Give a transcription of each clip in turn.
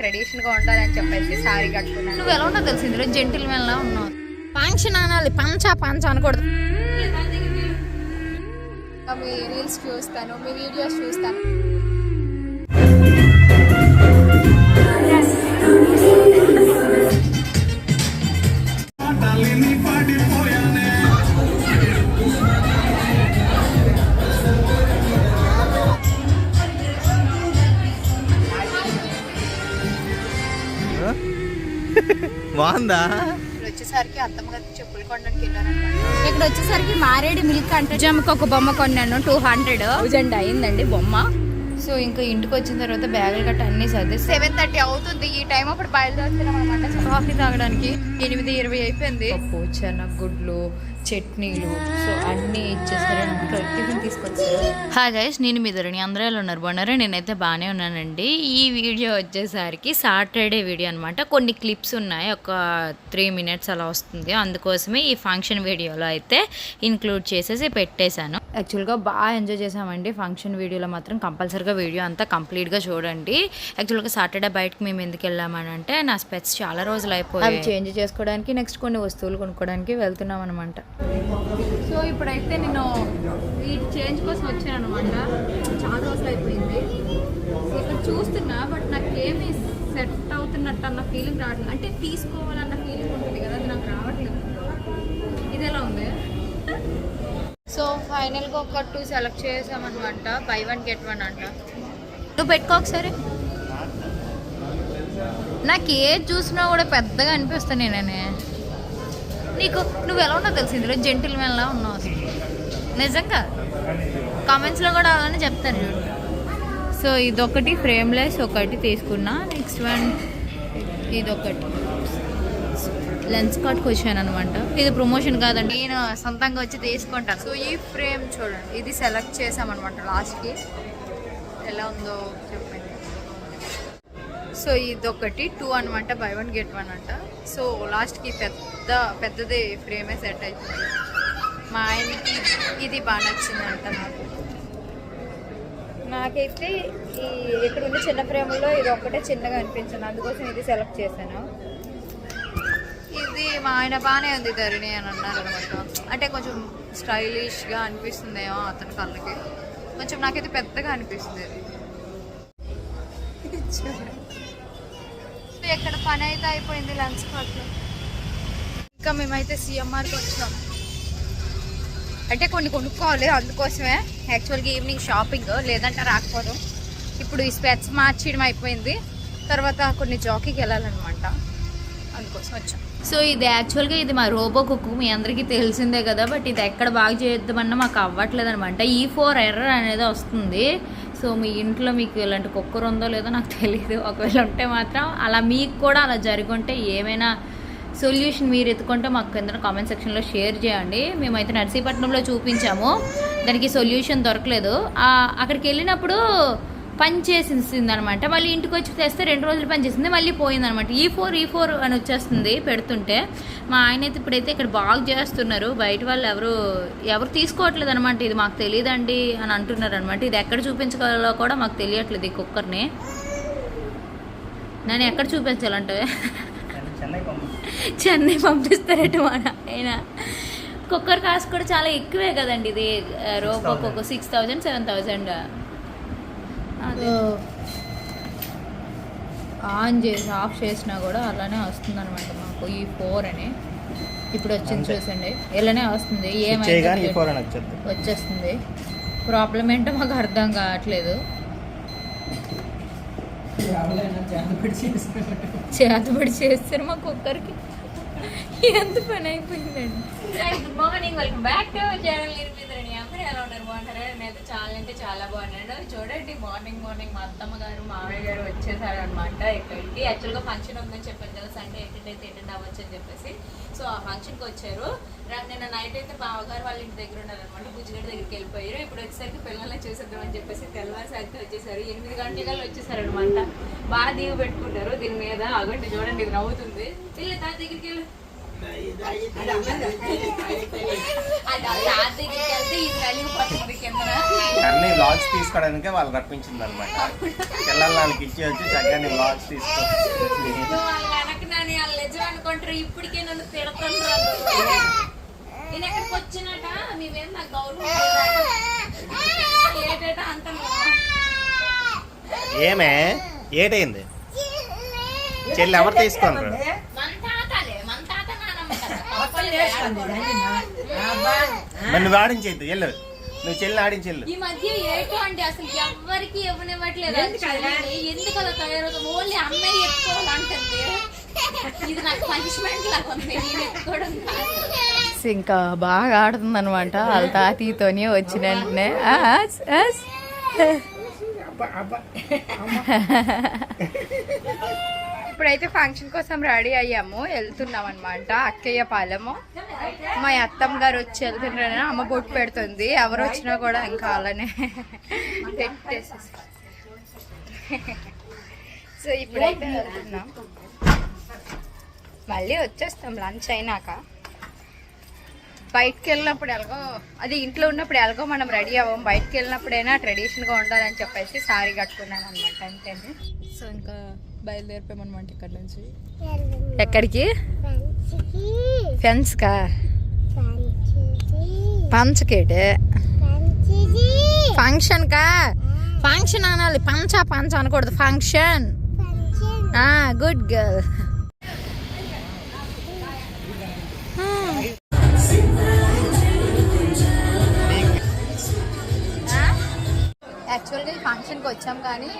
ట్రెడిషన్గా ఉండాలని చెప్పేసి సారీ కట్టుకున్నాను. నువ్వు ఎలా ఉన్నావు తెలిసి ఇందులో? జెంటిల్ లా ఉన్నావు. ఫంక్షన్ అనాలి. పంచా పంచ అనకూడదు. మీ రీల్స్ చూస్తాను మీ వీడియోస్ చూస్తాను. బాగుందా? ఇప్పుడు వచ్చేసరికి అత్తమ్మ గారికి చెప్పులు కొనడానికి ఇక్కడ వచ్చేసరికి మారేడు మిల్క్ అంటే జమ్మకి ఒక బొమ్మ కొన్నాను టూ హండ్రెడ్. థౌజండ్ అయిందండి బొమ్మ. సో ఇంకా ఇంటికి వచ్చిన తర్వాత బ్యాగులు గట్ట అన్ని సర్ది సెవెన్ థర్టీ అవుతుంది. ఈ టైం అప్పుడు బయలుదేరుతున్నాం అనమాట కాఫీ తాగడానికి ఎనిమిది ఇరవై అయిపోయింది. పప్పు చెనగ గుడ్లు చట్నీలు సో అన్నీ ఇచ్చేసారు. టిఫిన్ తీసుకొచ్చారు. హాయ్ గైస్ నేను మీ ధరణి. అందరూ ఎలా ఉన్నారు? బాగున్నారు? నేనైతే బాగానే ఉన్నానండి. ఈ వీడియో వచ్చేసరికి సాటర్డే వీడియో అనమాట కొన్ని క్లిప్స్ ఉన్నాయి. ఒక త్రీ మినిట్స్ అలా వస్తుంది. అందుకోసమే ఈ ఫంక్షన్ వీడియోలో అయితే ఇంక్లూడ్ చేసేసి పెట్టేశాను. యాక్చువల్గా బాగా ఎంజాయ్ చేసామండి. ఫంక్షన్ వీడియోలో మాత్రం కంపల్సరీగా వీడియో అంతా కంప్లీట్గా చూడండి. యాక్చువల్గా సాటర్డే బయటకు మేము ఎందుకు వెళ్ళామని అంటే నా స్పెట్స్ చాలా రోజులు అయిపోయాయి. చేంజ్ చేసుకోవడానికి నెక్స్ట్ కొన్ని వస్తువులు కొనుక్కోవడానికి వెళ్తున్నాం అనమాట సో ఇప్పుడైతే నేను ఈ చేంజ్ కోసం వచ్చాను అనమాట చాలా రోజులు అయిపోయింది. ఇక్కడ చూస్తున్నా బట్ నాకు ఏమి సెట్ అవుతున్నట్టు అన్న ఫీలింగ్ రావట్లేదు అంటే తీసుకోవాలన్న ఫీలింగ్ ఉంటుంది కదా అది నాకు రావట్లేదు ఇది ఎలా ఉంది ఫైనల్గా ఒక టూ సెలెక్ట్ చేసామన్నమాట. బై వన్ గెట్ వన్ అంట. నువ్వు పెట్టుకో ఒకసారి. నాకు ఏది చూసినా కూడా పెద్దగా అనిపిస్తాను నేనే నీకు నువ్వు ఎలా ఉన్నావు తెలిసి ఇందులో? జెంటిల్ లా ఉన్నావు అసలు నిజంగా? కామెంట్స్లో కూడా అలానే చెప్తారు చూడు. సో ఇదొకటి ఫ్రేమ్లెస్ ఒకటి తీసుకున్నా. నెక్స్ట్ వన్ ఇదొకటి. లెన్స్ కార్ట్కి వచ్చాను అనమాట ఇది ప్రమోషన్ కాదండి. నేను సొంతంగా వచ్చి తీసుకుంటాను సో ఈ ఫ్రేమ్ చూడండి. ఇది సెలెక్ట్ చేసామన్నమాట లాస్ట్కి. ఎలా ఉందో చెప్పండి. సో ఇదొకటి టూ అనమాట బై వన్ గెట్ వన్ అంట. సో లాస్ట్కి పెద్ద పెద్దది ఫ్రేమే సెట్ అవుతుంది మా ఆయనకి ఇది బాగా నచ్చిందంట నాకు. నాకైతే ఈ ఇక్కడ ఉన్న చిన్న ఫ్రేమ్లో ఇది ఒక్కటే చిన్నగా అనిపించింది. అందుకోసం ఇది సెలెక్ట్ చేశాను. ఇది మా ఆయన బాగానే ఉంది ధరణి అని అన్నారు అనమాట. అంటే కొంచెం స్టైలిష్గా అనిపిస్తుందేమో అతని కళ్ళకి. కొంచెం నాకైతే పెద్దగా అనిపిస్తుంది. ఎక్కడ పని అయితే అయిపోయింది లంచ్ పార్క్లో ఇంకా మేమైతే సిఎంఆర్కి వచ్చాం అంటే కొన్ని కొనుక్కోవాలి అందుకోసమే. యాక్చువల్గా ఈవినింగ్ షాపింగ్ లేదంటే రాకపోవడం. ఇప్పుడు ఈ స్పెట్స్ మార్చేయడం అయిపోయింది. తర్వాత కొన్ని జాకీకి వెళ్ళాలన్నమాట. అందుకోసం వచ్చాం. సో ఇది యాక్చువల్గా ఇది మా రోబో కుక్కు మీ అందరికీ తెలిసిందే కదా బట్ ఇది ఎక్కడ బాగా చేద్దామన్నా మాకు అవ్వట్లేదు అనమాట ఈ ఫోర్ ఎర్రర్ అనేది వస్తుంది. సో మీ ఇంట్లో మీకు ఇలాంటి కుక్కర్ ఉందో లేదో నాకు తెలియదు. ఒకవేళ ఉంటే మాత్రం అలా మీకు కూడా అలా జరుగుంటే ఏమైనా సొల్యూషన్ మీరు ఎత్తుకుంటే మాకు కింద కామెంట్ సెక్షన్లో షేర్ చేయండి. మేమైతే నర్సీపట్నంలో చూపించాము. దానికి సొల్యూషన్ దొరకలేదు. అక్కడికి వెళ్ళినప్పుడు పని చేసింది అనమాట మళ్ళీ ఇంటికి వచ్చి తెస్తే రెండు రోజులు పని చేసింది మళ్ళీ పోయింది అనమాట ఈ ఫోర్ ఈ ఫోర్ అని వచ్చేస్తుంది పెడుతుంటే. మా ఆయన అయితే ఇప్పుడైతే ఇక్కడ బాగా చేస్తున్నారు. బయట వాళ్ళు ఎవరు ఎవరు తీసుకోవట్లేదు అనమాట ఇది మాకు తెలియదండి అని అంటున్నారు అనమాట ఇది ఎక్కడ చూపించగలలో కూడా మాకు తెలియట్లేదు ఈ కుక్కర్ని. నేను ఎక్కడ చూపించాలంటే? చెన్నై పంపిస్తారట మన ఆయన. కుక్కర్ కాస్ట్ కూడా చాలా ఎక్కువే కదండి ఇది. రోబో ఒక six thousand seven thousand on చేసి ఆఫ్ చేసినా కూడా అలానే వస్తుంది అనమాట మాకు ఈ ఫోర్ అని. ఇప్పుడు వచ్చింది చూసండి. ఇలానే వస్తుంది. ఏమైంది వచ్చేస్తుంది. ప్రాబ్లం ఏంటో మాకు అర్థం కావట్లేదు. చేతబడి చేస్తారు మా కుక్కర్కి ఎంత పని అయిపోయిందండి. Good morning welcome back to channel అందరూ ఎలా ఉన్నారు? బాగుంటారా? నేనైతే చాలా అంటే చాలా బాగున్నాను చూడండి మార్నింగ్ మార్నింగ్ మా అత్తమ్మ గారు మామయ్య గారు వచ్చేసారు అనమాట ఇక్కడికి యాక్చువల్గా ఫంక్షన్ ఉందని చెప్పాను కదా సండే ఎటెండ్ అయితే ఎటెండ్ అవ్వచ్చు అని చెప్పేసి. సో ఆ ఫంక్షన్కి వచ్చారు. నిన్న నైట్ అయితే బావగారు వాళ్ళ ఇంటి దగ్గర ఉన్నారనమాట బుజ్జిగడ్డ దగ్గరికి వెళ్ళిపోయారు. ఇప్పుడు వచ్చేసరికి పిల్లల్ని చూసేద్దాం అని చెప్పేసి తెల్లవారుసరికి వచ్చేసారు. ఎనిమిది గంటల వచ్చేసారు అనమాట బాగా దీవు పెట్టుకుంటారు దీని మీద. అగండి చూడండి ఇది నవ్వుతుంది. పిల్ల దాని దగ్గరికి వెళ్ళి. అన్ని వ్లాగ్స్ తీసుకోవడానికే వాళ్ళు రప్పించింది అనమాట పిల్లలు వాళ్ళకి ఇచ్చి వచ్చి చక్కని వ్లాగ్స్ తీసుకో ఇప్పటికే నన్ను నేను ఎక్కడికి వచ్చినట మీవేం నాకు గౌరవం ఏటేటా అంటాను ఏమే? ఏటైంది చెల్లి ఎవరు తీసుకుంటారు మన తాతలే మన తాత నానమ్మ మరి నువ్వు ఆడించేద్దు వెళ్ళు నువ్వు చెల్లి ఆడించెల్లు ఈ మధ్య ఏటో అండి అసలు ఎవ్వరికి ఇవ్వనివ్వట్లేదు. ఎందుకు అలా? తయారవుతాం ఓన్లీ అమ్మాయి ఎత్తుకోవాలంటుంది ఇది నాకు పనిష్మెంట్ లాగా ఉంది. నేను ఎత్తుకోవడం కాదు. ఇంకా బాగా ఆడుతుంది అనమాట వాళ్ళ తాతయ్యతోనే వచ్చిన వెంటనే. ఆస్. ఇప్పుడైతే ఫంక్షన్ కోసం రెడీ అయ్యాము. వెళ్తున్నాం అనమాట అక్కయ్య పాలెము. మా అత్తమ్మ గారు వచ్చి వెళ్తున్నారని అమ్మ బొట్టు పెడుతుంది. ఎవరు వచ్చినా కూడా ఇంకా అలానే పెట్టేసేసి సో ఇప్పుడైతే వెళ్తున్నాం. మళ్ళీ వచ్చేస్తాం. లంచ్ అయినాక. బయటకు వెళ్ళినప్పుడు ఎలాగో అది ఇంట్లో ఉన్నప్పుడు ఎలాగో మనం రెడీ అవ్వం. బయటకు వెళ్ళినప్పుడైనా ట్రెడిషన్గా ఉండాలని చెప్పేసి సారీ కట్టుకున్నాను అనమాట అంతే సో ఇంకా బయలుదేరిపోయామన్నమాట ఇక్కడ నుంచి. ఎక్కడికి? ఫెన్స్కా పంచకేటే. ఫంక్షన్ కా ఫంక్షన్ అనాలి. పంచ పంచ అనకూడదు. ఫంక్షన్. Good girl. యాక్చువల్గా ఈ ఫంక్షన్కి వచ్చాం కానీ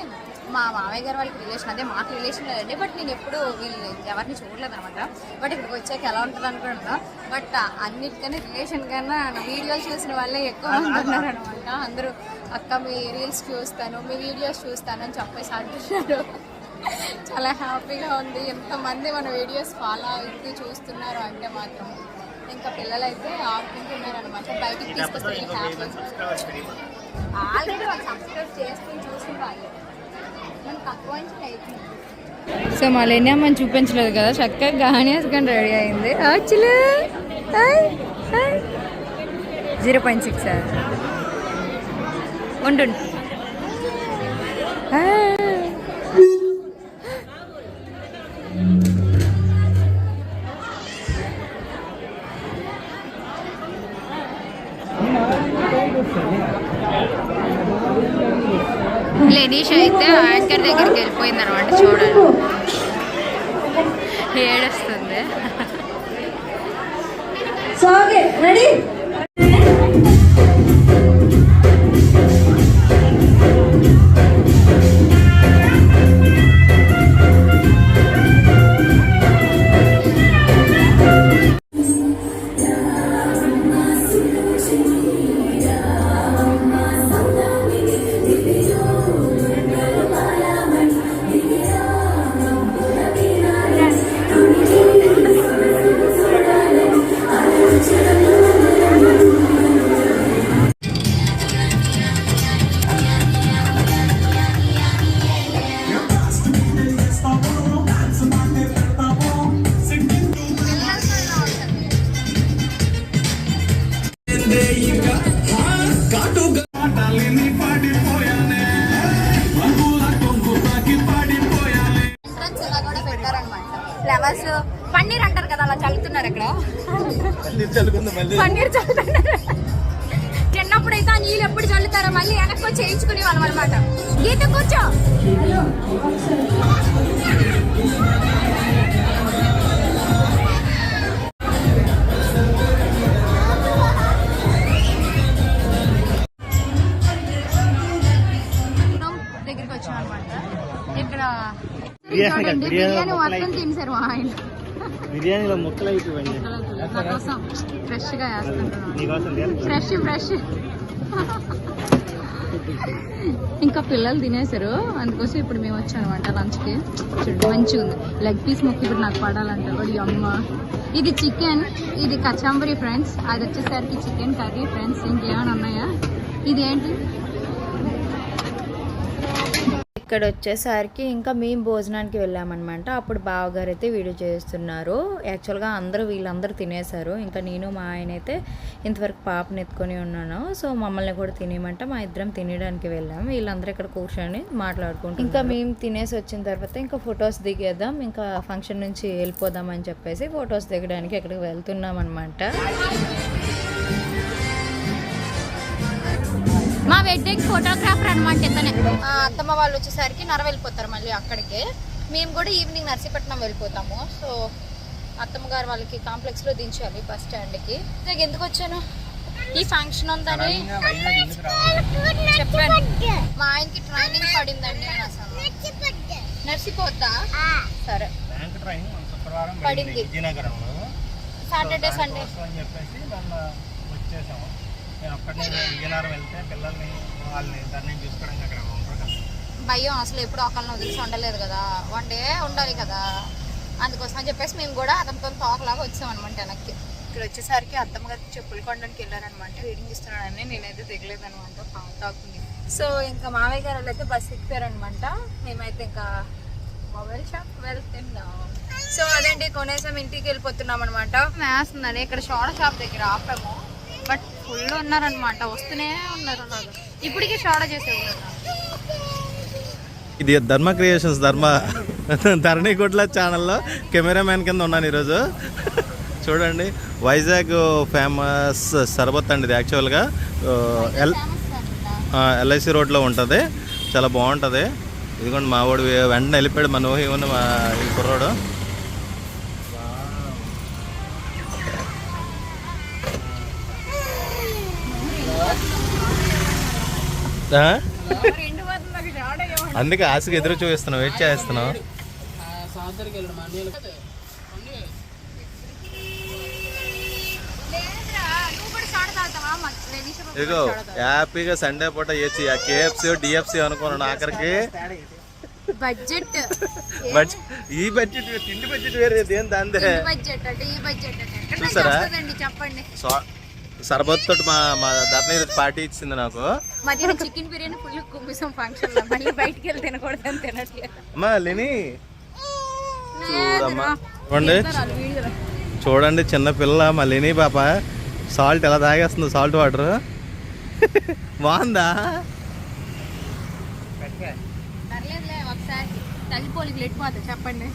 మా మామయ్య గారు వాళ్ళకి రిలేషన్ అదే మాకు రిలేషన్ లేదండి. బట్ నేను ఎప్పుడు వీళ్ళు ఎవరిని చూడలేదు అనమాట. బట్ ఇక్కడికి వచ్చాక ఎలా ఉంటుంది అనుకున్నా బట్ అన్నిటికన్నా రిలేషన్ కన్నా వీడియోలు చూసిన వాళ్ళే ఎక్కువ మంది ఉన్నారు అనమాట అందరూ అక్క మీ రీల్స్ చూస్తాను మీ వీడియోస్ చూస్తాను అని చెప్పేసి అంటున్నారు. చాలా హ్యాపీగా ఉంది. ఎంతమంది మన వీడియోస్ ఫాలో అవుతూ చూస్తున్నారు అంటే మాత్రం. ఇంకా పిల్లలైతే ఆడుకుంటున్నారు అనమాట బయటికి తీసుకొస్తే హ్యాపీ ఆల్రెడీ వాళ్ళు సబ్స్క్రైబ్ చేసుకుని చూసిన వాళ్ళు సో మళ్ళీ మనం చూపించలేదు కదా చక్కగా గాని వేసుకొని రెడీ అయింది. వచ్చలే జీరో పాయింట్ సిక్స్ సార్. ఉండు వాళ్ళం అనమాట గీత కూర్చో. దగ్గరికి వచ్చాం అనమాట ఇక్కడ బిర్యానీ మొత్తం తినేసారు మా ఆయన. బిర్యానీలో ముక్కలు అయిపోయింది ఫ్రెష్గా ఫ్రెష్ ఫ్రెష్. ఇంకా పిల్లలు తినేసారు అందుకోసం ఇప్పుడు మేము వచ్చాం అనమాట లంచ్కి. చూడండి మంచిగా ఉంది లెగ్ పీస్ మొక్క ఇప్పుడు నాకు పడాలంట. కూడా అమ్మ. ఇది చికెన్. ఇది కచాంబరి ఫ్రెండ్స్. అది వచ్చేసరికి చికెన్ కర్రీ ఫ్రెండ్స్. ఇంకేమైనా ఉన్నాయా? ఇది ఏంటి ఇక్కడ వచ్చేసరికి ఇంకా మేము భోజనానికి వెళ్ళామన్నమాట అప్పుడు బావగారు అయితే వీడియో చేస్తున్నారు. యాక్చువల్గా అందరూ వీళ్ళందరూ తినేశారు. ఇంకా నేను మా ఆయన అయితే ఇంతవరకు పాపని ఎత్తుకొని ఉన్నాను. సో మమ్మల్ని కూడా తినేయమంటే. మా ఇద్దరం తినడానికి వెళ్ళాము వీళ్ళందరూ ఇక్కడ కూర్చొని మాట్లాడుకుంటాం ఇంకా మేము తినేసి వచ్చిన తర్వాత ఇంకా ఫొటోస్ దిగేద్దాం. ఇంకా ఫంక్షన్ నుంచి వెళ్ళిపోదాం అని చెప్పేసి ఫొటోస్ దిగడానికి ఎక్కడికి వెళ్తున్నాం అనమాట వెడ్డింగ్ ఫోటోగ్రాఫర్ అనమాట ఇతనే. అత్తమ్మ వాళ్ళు వచ్చేసరికి నర వెళ్ళిపోతారు మళ్ళీ అక్కడికే. మేము కూడా ఈవినింగ్ నర్సీపట్నం వెళ్ళిపోతాము. సో అత్తమ్మ గారు వాళ్ళకి కాంప్లెక్స్లో దించాలి బస్ స్టాండ్కి. ఎందుకు వచ్చాను? ఈ ఫంక్షన్ ఉందని. చెప్పాను మా ఆయనకి ట్రైనింగ్ పడిందండి అని అసలు. నర్సిపోద్దా? సరే. పడింది. సాటర్డే సండే చెప్పేసి వచ్చేసాము. ఒక్కడిని విజయనగరం వెళ్తే పిల్లల్ని వాళ్ళని దాన్ని చూసుకోవడానికి అక్కడ ఉంటారు కదా. భయం అసలు ఎప్పుడు ఒకళ్ళని వదిలేసి ఉండలేదు కదా. వన్ డే ఉండాలి కదా. అందుకోసం అని చెప్పేసి మేము కూడా అతనితో తోకలాగా వచ్చాం అనమాట వెనక్కి. ఇక్కడ వచ్చేసరికి అత్తమ్మ గారికి చెప్పులు కొనడానికి వెళ్ళారనమాట రీడింగ్ ఇస్తున్నాడని నేనైతే దిగలేదు అనమాట పావు తాకుంది. సో ఇంకా మామయ్య గారు అయితే బస్ ఎక్కిపోయారనమాట మేమైతే ఇంకా మొబైల్ షాప్ వెళ్తున్నాం. సో అదండి కొనేసాం ఇంటికి వెళ్ళిపోతున్నాం అనమాట వేస్తుందని ఇక్కడ షోడ షాప్ దగ్గర ఆపాము. ఫుల్ ఉన్నారనమాట వస్తూనే ఉన్నారు అలాగా ఇప్పటికీ షోడ చేసే ఇది ధర్మ క్రియేషన్స్ ధర్మ ధరణి గుడ్ల ఛానల్లో కెమెరామ్యాన్ కింద ఉన్నాను ఈరోజు. చూడండి వైజాగ్ ఫేమస్ సర్బత్ అండి ఇది యాక్చువల్గా ఎల్ ఎల్ఐసి రోడ్లో ఉంటుంది. చాలా బాగుంటుంది. ఇదిగోండి మా వాడు వెంటనే వెళ్ళిపోయాడు మా నోహి ఉంది మా ఈ కుర్రోడు. అందుకే ఆశకు ఎదురు చూపిస్తున్నావు వెయిట్ చేస్తున్నావు. హ్యాపీగా సండే పూట వేసి కేఎఫ్సి డిఎఫ్సి అనుకున్నాను ఆఖరికి. బడ్జెట్. ఈ బడ్జెట్ తిండి బడ్జెట్ వేరే దేని దాందే? చూసారా? చెప్పండి. సర్బత్ తోటి మా మా ధరణి పార్టీ ఇచ్చింది నాకు. మధ్యాహ్నం చికెన్ బిర్యానీ ఫుల్ కుమ్మిసం ఫంక్షన్లో. మళ్ళీ బయటికి వెళ్ళి తినకూడదని తినట్లేదు అమ్మా లేని. చూడమ్మా. చూడండి. చూడండి చిన్న పిల్ల మా లేని పాప. సాల్ట్ ఎలా తాగేస్తుంది సాల్ట్ వాటర్. బాగుందా? చెప్పండి.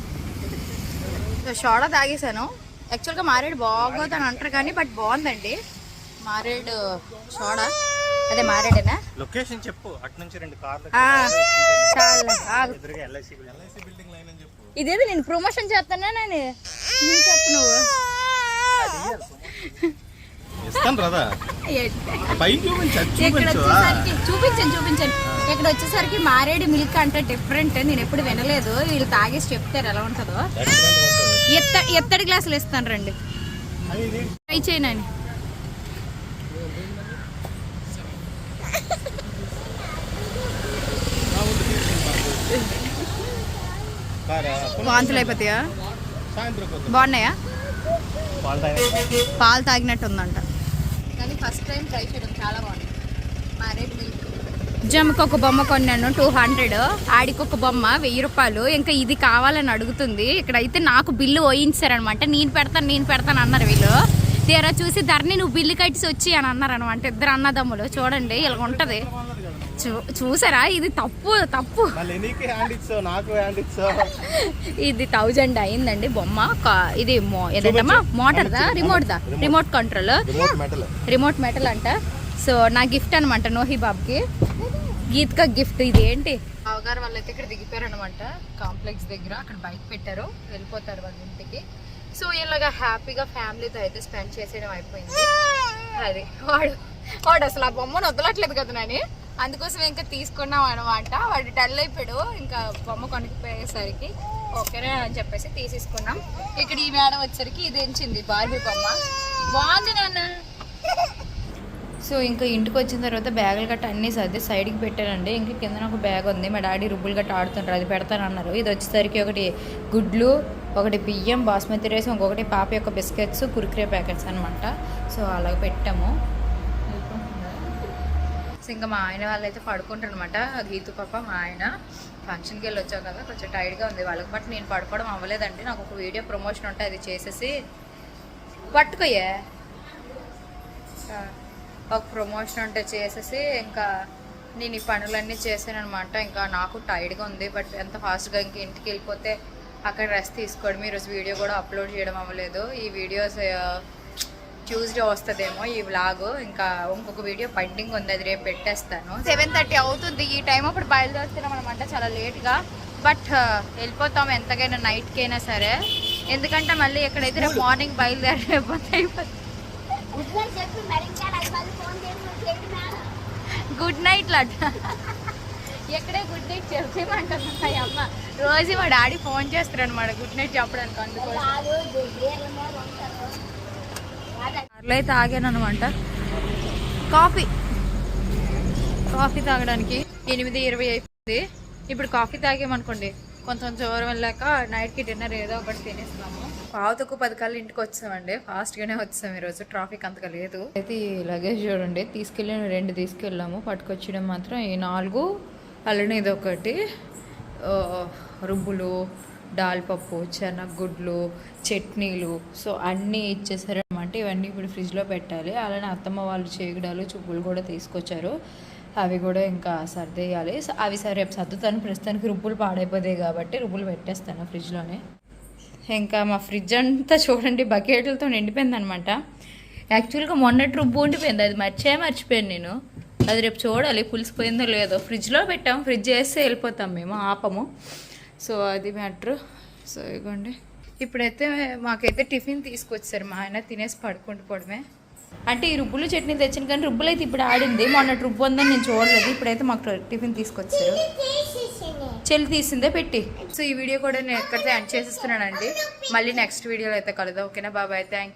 సోడా తాగేసాను యాక్చువల్గా మారేడు బాగోదు అని అంటారు కానీ బట్ బాగుందండి. మారేడు సోడా అదే మారేడేనా? లొకేషన్ చెప్పు. అటు నుంచి రెండు కార్లు చాలు. ఆగు. ఎదురుగా ఎల్ఐసి ఎల్ఐసి బిల్డింగ్ లైన్ అని చెప్పు. ఇదేదో నేను ప్రమోషన్ చేస్తానా నేను? నువ్వు చెప్పు నువ్వు. ఇస్తాను రాదా పైకి చూపించండి చూపించండి ఇక్కడ వచ్చేసరికి మారేడు మిల్క్ అంటే డిఫరెంట్ నేను ఎప్పుడు వినలేదు. వీళ్ళు తాగేసి చెప్తారు ఎలా ఉంటుందో. ఎత్త ఎత్తడి గ్లాసులు ఇస్తాను రండి. ట్రై చేయనని వాంతులు అయిపోతాయా? బాగున్నాయా? పాలు తాగే పాలు తాగినట్టు ఉందంట కానీ ఫస్ట్ టైం ట్రై చేయడం చాలా బాగుంది. మిల్క్ జమ్కి ఒక బొమ్మ కొన్నాను టూ హండ్రెడ్. ఆడికి ఒక బొమ్మ వెయ్యి రూపాయలు. ఇంకా ఇది కావాలని అడుగుతుంది. ఇక్కడైతే నాకు బిల్లు వేయించారనమాట నేను పెడతాను నేను పెడతాను అన్నారు వీళ్ళు. తీరా చూసి ధరని నువ్వు బిల్లు కట్టేసి వచ్చి అని అన్నారు అనమాట ఇద్దరు అన్నదమ్ములు. చూడండి ఇలా ఉంటది. చూ చూసారా? ఇది తప్పు తప్పు. ఇది థౌజండ్ అయిందండి బొమ్మ. కా- ఇది ఏదంటమ్మా మోటార్దా? రిమోట్దా? Remote control. Remote metal remote metal అంట. సో నా గిఫ్ట్ అనమాట నోహి బాబ్కి. గీత్కా గిఫ్ట్ ఇది ఏంటి? అవగారు వాళ్ళు అయితే ఇక్కడ దిగిపోయారు అనమాట కాంప్లెక్స్ దగ్గర అక్కడ బైక్ పెట్టారు. వెళ్ళిపోతారు వాళ్ళ ఇంటికి. సో ఇలాగా హ్యాపీగా ఫ్యామిలీతో అయితే స్పెండ్ చేసేయడం అయిపోయింది. అది. వాడు వాడు అసలు ఆ బొమ్మను వదలట్లేదు కదా నాని. అందుకోసం ఇంకా తీసుకున్నాం అనమాట వాడు డల్ అయిపోయాడు. ఇంకా బొమ్మ కొనుక్కుపోయేసరికి ఓకేనే అని చెప్పేసి తీసేసుకున్నాం. ఇక్కడ ఈ మేడం వచ్చేసరికి ఇది ఎంచింది బార్బీ బొమ్మ. బాగుంది నాన్న. సో ఇంకా ఇంటికి వచ్చిన తర్వాత బ్యాగులు గట్ట అన్నీ సర్ది సైడ్కి పెట్టానండి. ఇంకా కింద ఒక బ్యాగ్ ఉంది. మా డాడీ రుబ్బులు గట్ట ఆడుతుంటారు అది పెడతానన్నారు. ఇది వచ్చేసరికి ఒకటి గుడ్లు ఒకటి బియ్యం బాస్మతి రైస్ ఇంకొకటి పాప యొక్క బిస్కెట్స్ కుర్కురే ప్యాకెట్స్ అనమాట సో అలాగ పెట్టాము. సో ఇంకా మా ఆయన వాళ్ళు అయితే పడుకుంటారు అనమాట గీతు పాప మా ఆయన ఫంక్షన్కి వెళ్ళి వచ్చావు కదా కొంచెం టైర్డ్గా ఉంది వాళ్ళకి. బట్ నేను పడుకోవడం అవ్వలేదండి. నాకు ఒక వీడియో ప్రమోషన్ ఉంటే అది చేసేసి పట్టుకోయే. ఒక ప్రమోషన్ ఉంటే చేసేసి ఇంకా నేను ఈ పనులన్నీ చేశాను అనమాట ఇంకా నాకు టైర్డ్గా ఉంది బట్ ఎంత ఫాస్ట్గా ఇంక ఇంటికి వెళ్ళిపోతే అక్కడ రెస్ట్ తీసుకోవడం. ఈరోజు వీడియో కూడా అప్లోడ్ చేయడం అవ్వలేదు. ఈ వీడియోస్ ట్యూస్డే వస్తుందేమో ఈ వ్లాగ్ ఇంకా ఇంకొక వీడియో పెండింగ్ ఉంది. అది రేపు పెట్టేస్తాను. సెవెన్ థర్టీ అవుతుంది. ఈ టైం అప్పుడు బయలుదేరుతున్నాం అనమాట చాలా లేట్గా బట్ వెళ్ళిపోతాం ఎంతకైనా నైట్కి అయినా సరే. ఎందుకంటే మళ్ళీ ఎక్కడైతే రేపు మార్నింగ్ బయలుదేరిపోతే అయిపోతుంది. గుడ్ నైట్ లడ్ ఎక్కడే గుడ్ నైట్ చెప్పేమంటున్నాయి అమ్మ. రోజు మా డాడీ ఫోన్ చేస్తారు అనమాట గుడ్ నైట్ చెప్పడానికి అందుకోసం. కార్లో అయితే ఆగాను అనమాట కాఫీ. కాఫీ తాగడానికి ఎనిమిది ఇరవై అయిపోయింది. ఇప్పుడు కాఫీ తాగామనుకోండి కొంచెం జోరం వెళ్ళాక నైట్కి డిన్నర్ ఏదో ఒకటి తినేస్తాము. పావుతకు పది కళ్ళు ఇంటికి వచ్చామండి. ఫాస్ట్గానే వచ్చాం ఈరోజు. ట్రాఫిక్ అంతగా లేదు. అయితే ఈ లగేజ్ చూడండి. తీసుకెళ్ళిన రెండు తీసుకెళ్ళాము. పట్టుకొచ్చడం మాత్రం ఈ నాలుగు అలానే ఇది ఒకటి ఆ, రుబ్బులు దాల్పప్పు చట్నీలు. సో అన్నీ ఇచ్చేసారనమాట. ఇవన్నీ ఇప్పుడు ఫ్రిడ్జ్లో పెట్టాలి. అలానే అత్తమ్మ వాళ్ళు చేగుడాలు చుప్పులు కూడా తీసుకొచ్చారు. అవి కూడా ఇంకా సర్దేయాలి. అవి సరే రేపు సర్దుతాను. ప్రస్తుతానికి రుబ్బులు పాడైపోతాయి కాబట్టి రుబ్బులు పెట్టేస్తాను ఫ్రిడ్జ్లోనే. ఇంకా మా ఫ్రిడ్జ్ అంతా చూడండి బకెట్లతో నిండిపోయింది అనమాట యాక్చువల్గా మొన్నటి రుబ్బు ఉండిపోయింది. అది మర్చే మర్చిపోయాను నేను. అది రేపు చూడాలి పులిసిపోయిందో లేదో. ఫ్రిడ్జ్లో పెట్టాము ఫ్రిడ్జ్ వేస్తే వెళ్ళిపోతాం మేము ఆపము. సో అది మ్యాటర్. సో ఇగోండి. ఇప్పుడైతే మాకైతే టిఫిన్ తీసుకొచ్చారు మా ఆయన తినేసి పడుకుంటుపోవడమే అంటే ఈ రుబ్బులు చట్నీ తెచ్చిన కానీ రుబ్బులు అయితే ఇప్పుడు ఆడింది. మొన్నటి రుబ్బు ఉందని నేను చూడలేదు ఇప్పుడైతే మాకు టిఫిన్ తీసుకొచ్చారు. చెల్లి తీసిందే పెట్టి. సో ఈ వీడియో కూడా నేను ఎక్కడితే ఎండ్ చేసేస్తున్నానండి. మళ్ళీ నెక్స్ట్ వీడియోలో అయితే కలుద్దాం. ఓకేనా? బాబాయ్ థ్యాంక్